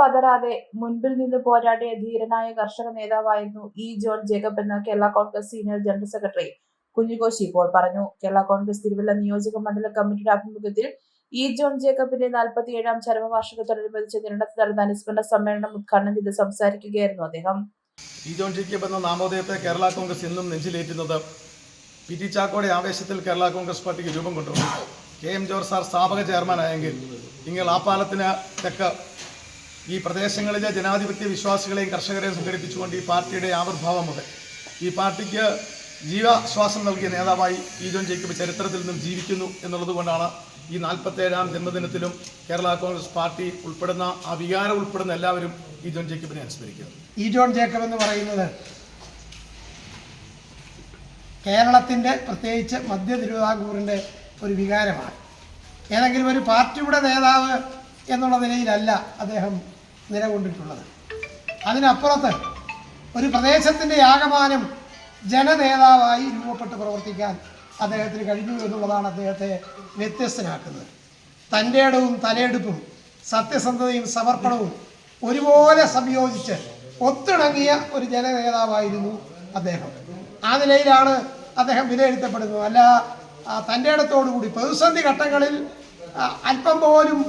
പതറാതെ മുൻപിൽ നിന്ന് പോരാടിയ ധീരനായ കർഷക നേതാവായിരുന്നു ഇ ജോൺ ജേക്കബ് എന്ന് Kerala Congress senior general secretary Kunjukoshi ഇപ്പോൾ പറഞ്ഞു. കേരള കോൺഗ്രസ് തിരുവല്ല നിയോജക മണ്ഡല കമ്മിറ്റിയുടെ ആഭിമുഖ്യത്തിൽ ഇ ജോൺ ജേക്കബിന്റെ നാൽപ്പത്തിയേഴാം ചരമവാർഷികത്തോടനുബന്ധിച്ച് നിരന്തരത്തിൽ നടന്ന അനുസ്മരണ സമ്മേളനം ഉദ്ഘാടനം ചെയ്ത് സംസാരിക്കുകയായിരുന്നു അദ്ദേഹം. ഇ ജോൺ ജേക്കബ് എന്ന നാമോദയത്തെ കേരള കോൺഗ്രസ് എന്നും നെഞ്ചിലേറ്റുന്നത് പി ടി ചാക്കോയുടെ ആവേശത്തിൽ കേരള കോൺഗ്രസ് പാർട്ടിക്ക് രൂപം കൊണ്ടുവന്നു. കെ എം ജോർജ് സാർ സ്ഥാപക ചെയർമാനായെങ്കിൽ നിങ്ങൾ ആ പാലത്തിന് തെക്ക് ഈ പ്രദേശങ്ങളിലെ ജനാധിപത്യ വിശ്വാസികളെയും കർഷകരെയും സംഘടിപ്പിച്ചുകൊണ്ട് ഈ പാർട്ടിയുടെ ആവിർഭാവം മുതൽ ഈ പാർട്ടിക്ക് ജീവശ്വാസം നൽകിയ നേതാവായി ഈ ജോൺ ജേക്കബ് ചരിത്രത്തിൽ നിന്നും ജീവിക്കുന്നു എന്നുള്ളത് കൊണ്ടാണ് ഈ നാൽപ്പത്തേഴാം ജന്മദിനത്തിലും കേരള കോൺഗ്രസ് പാർട്ടി ഉൾപ്പെടുന്ന ആ വികാരം ഉൾപ്പെടുന്ന എല്ലാവരും ഈ ജോൺ ജേക്കബിനെ അനുസ്മരിക്കുന്നത് ഈ ജോൺ ജേക്കബ് എന്ന് പറയുന്നത് കേരളത്തിന്റെ പ്രത്യേകിച്ച് മധ്യ തിരുവിതാംകൂറിന്റെ ഒരു വികാരമാണ്. ഏതെങ്കിലും ഒരു പാർട്ടിയുടെ നേതാവ് എന്നുള്ള നിലയിലല്ല അദ്ദേഹം നിലകൊണ്ടിട്ടുള്ളത്. അതിനപ്പുറത്ത് ഒരു പ്രദേശത്തിന്റെ ആകമാനം ജനനേതാവായി രൂപപ്പെട്ട് പ്രവർത്തിക്കാൻ അദ്ദേഹത്തിന് കഴിഞ്ഞു എന്നുള്ളതാണ് അദ്ദേഹത്തെ വ്യത്യസ്തനാക്കുന്നത്. തന്റെ ഇടവും തലയെടുപ്പും സത്യസന്ധതയും സമർപ്പണവും ഒരുപോലെ സംയോജിച്ച് ഒത്തിണങ്ങിയ ഒരു ജനനേതാവായിരുന്നു അദ്ദേഹം. ആ നിലയിലാണ് അദ്ദേഹം വിലയിരുത്തപ്പെടുന്നത്. അല്ല തന്റെ ഇടത്തോടുകൂടി പ്രതിസന്ധി ഘട്ടങ്ങളിൽ അല്പം പോലും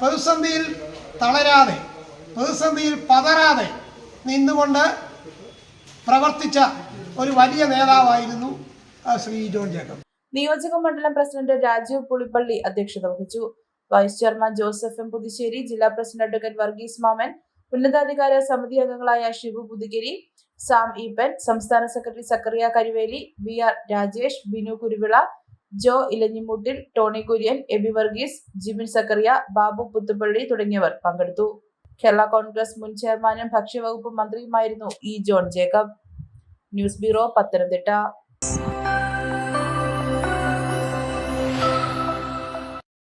പ്രതിസന്ധിയിൽ തളരാതെ പ്രതിസന്ധിയിൽ പതരാതെ നിന്നുകൊണ്ട് പ്രവർത്തിച്ച ഒരു വലിയ നേതാവായിരുന്നു ശ്രീ ജോൺ ജേക്കബ്. നിയോജക മണ്ഡലം പ്രസിഡന്റ് രാജീവ് പുളിപ്പള്ളി അധ്യക്ഷത വഹിച്ചു. Vice chairman Joseph M. Puthussery ജില്ലാ പ്രസിഡന്റ് അഡ്വക്കേറ്റ് വർഗീസ് മാമൻ ഉന്നതാധികാര സമിതി അംഗങ്ങളായ ഷിബു പുതുഗിരി സാം ഈപ്പൻ സംസ്ഥാന secretary Zachariah Kariveli V R Rajesh Binu Kuruvila Jo Elanjimoottil Tony Kurian Eby Varghese Jimin Zachariah Babu Puthuppally തുടങ്ങിയവർ പങ്കെടുത്തു. കേരള കോൺഗ്രസ് മുൻ ചെയർമാനും ഭക്ഷ്യവകുപ്പ് മന്ത്രിയുമായിരുന്നു E John Jacob. News bureau Pathanamthitta.